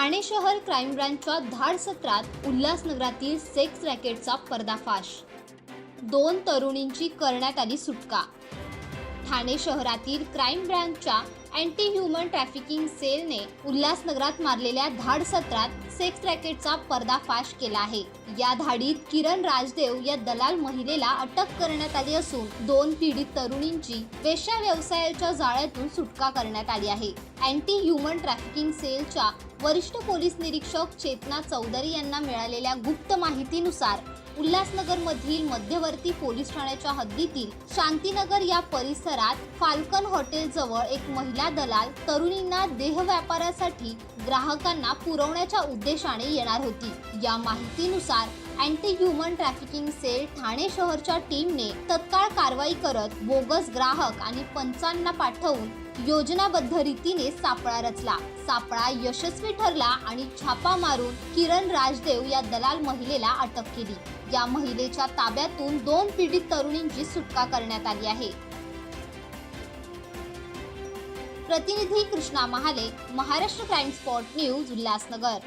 ठाणे शहर क्राईम ब्रँचच्या धाड सत्रात उल्हासनगरातील सेक्स रॅकेटचा पर्दाफाश. दोन तरुणींची करण्यात आली सुटका. ठाणे शहरातील क्राईम ब्रँचच्या अँटी ह्युमन ट्रॅफिकिंग सेलने उल्हासनगरात मारलेल्या धाड सत्रात सेक्स रॅकेटचा पर्दाफाश केला आहे. या धाडीत किरण राजदेव या दलाल महिलेला अटक करण्यात आली असून दोन पीडित तरुणींची वेश्या व्यवसायाच्या जाळ्यातून सुटका करण्यात आली आहे. अँटी ह्युमन ट्रॅफिकिंग सेलच्या वरिष्ठ पोलीस निरीक्षक चेतना चौधरी यांना मिळालेल्या गुप्त माहितीनुसार उल्हासनगरमधील मध्यवर्ती पोलीस ठाण्याच्या हद्दीतील शांतीनगर या परिसरात फाल्कन हॉटेल जवळ एक महिला दलाल तरुणींना देह व्यापारासाठी ग्राहकांना पुरवण्याच्या उद्देशाने येणार होती. या माहितीनुसार anti human trafficking cell Thane शहरच्या टीमने तत्काळ कारवाई करत बोगस ग्राहक आणि पंचांना पाठवून योजनाबद्ध रीतीने सापळा रचला. सापळा यशस्वी ठरला आणि छापा मारून किरण राजदेव या दलाल महिलेला अटक केली. या महिलेच्या ताब्यातून दोन पीडित तरुणींची सुटका करण्यात आली आहे. प्रतिनिधी Krishna Mahale Maharashtra crime spot news Ulhasnagar.